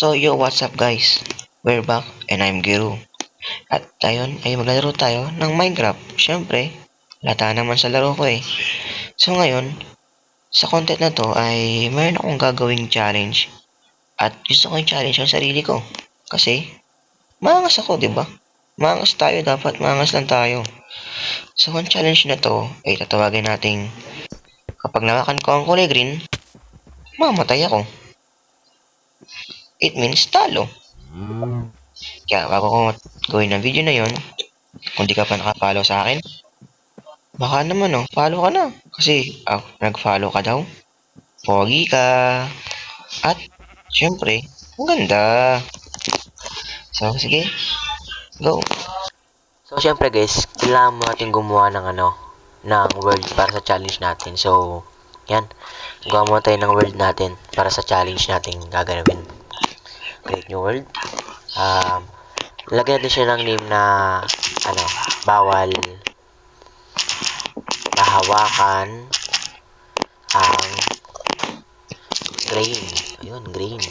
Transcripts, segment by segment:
So, yo, what's up guys? We're back and I'm Giru. At ayun, ay maglalaro tayo ng Minecraft. Siyempre, lata naman sa laro ko eh. So ngayon, sa content na to ay mayroon akong gagawing challenge. At gusto ko yung challenge yung sarili ko. Kasi, maangas ako, di ba? Maangas tayo, dapat maangas lang tayo. So, ang challenge na to ay tatawagin nating kapag nawakan ko ang kulay green, mamatay ako. It means talo. Kaya bago ko gawin ng video na yon, kung di ka pa nakapollow sa akin, baka naman oh, follow ka na. Kasi, ah, nag-follow ka daw. Pogi ka. At, syempre, ang ganda. So, sige. Go. So, syempre guys, kailangan mo natin gumawa ng ano, ng world para sa challenge natin. So, yan. Gawa mo tayo ng world natin para sa challenge natin gaganawin. Create new world. Um, lagyan natin siya ng name na, ano, bawal mahawakan ang grain. Ayun, grain.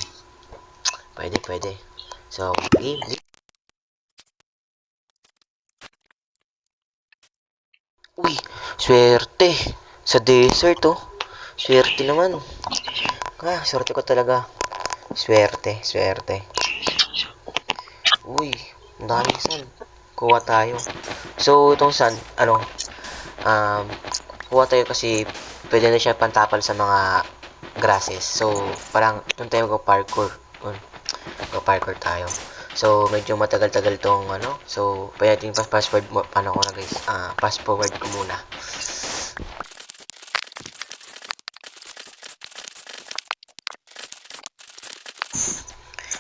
Pwede, pwede. So, game. Uy, swerte. Sa desert, oh. Swerte naman. Ah, swerte ko talaga. Swerte, swerte. Uy, daming sand. Kuha tayo. So, itong sand, ano, um, kuha tayo kasi pwede na siya pantapal sa mga grasses. So, parang, doon tayo mag-parkour. Mag-parkour tayo. So, medyo matagal-tagal tong ano. So, pwede natin pas-password. Paano ko na guys? Ah, fast forward ko muna.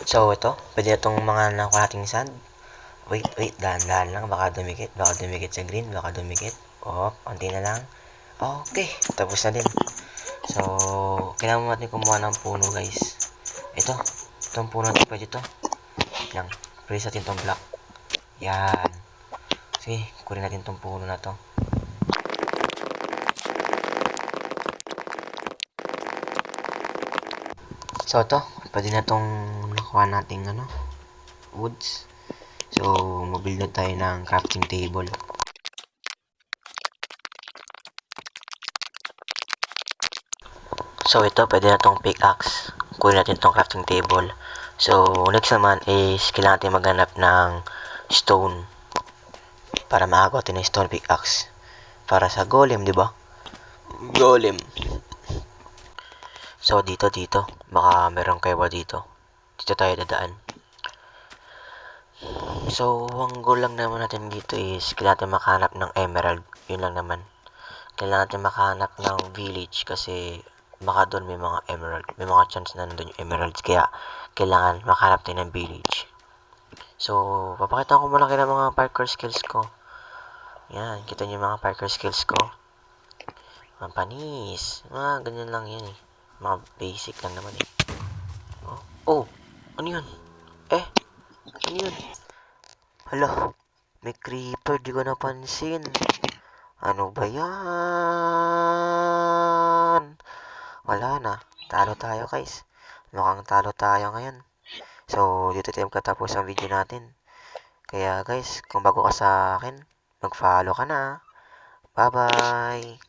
So, ito. Pwede itong mga nakuha nating sand. Wait, wait. Dahan-dahan lang. Baka dumikit. Baka dumikit sa green. Baka dumikit. Oh, konti na lang. Okay. Tapos na din. So, kailangan natin kumuha ng puno, guys. Ito. Itong puno natin. Pwede ito. Lang. Press natin itong block. Yan. Sige, kunin natin itong puno na to. So, ito. Pwede na itong nakuha nating ano, woods. So, mabuild na tayo ng crafting table. So, ito, pwede na itong pickaxe. Kunin natin itong crafting table. So, next naman is, kailangan natin maghanap ng stone. Para maagaw natin ng stone pickaxe. Para sa golem, di ba? Golem. So, dito, dito. Baka meron kayo dito. Dito tayo dadaan. So, ang goal lang naman natin dito is kailangan natin makahanap ng emerald. Yun lang naman. Kailangan natin makahanap ng village kasi baka doon may mga emerald. May mga chance na nandun yung emeralds. Kaya, kailangan makahanap tayo ng village. So, papakita ko muna kayo mga parkour skills ko. Yan, kita niyo mga parkour skills ko. Mga panis. Mga ganyan lang yan eh. Mga basic lang naman eh. Oh, oh ano yun? Eh, ano yun? Hala, may creeper, di ko napansin. Ano ba yan? Wala na. Talo tayo, guys. Mukhang talo tayo ngayon. So, dito tayo katapos ang video natin. Kaya, guys, kung bago ka sa akin, mag-follow ka na. Bye-bye!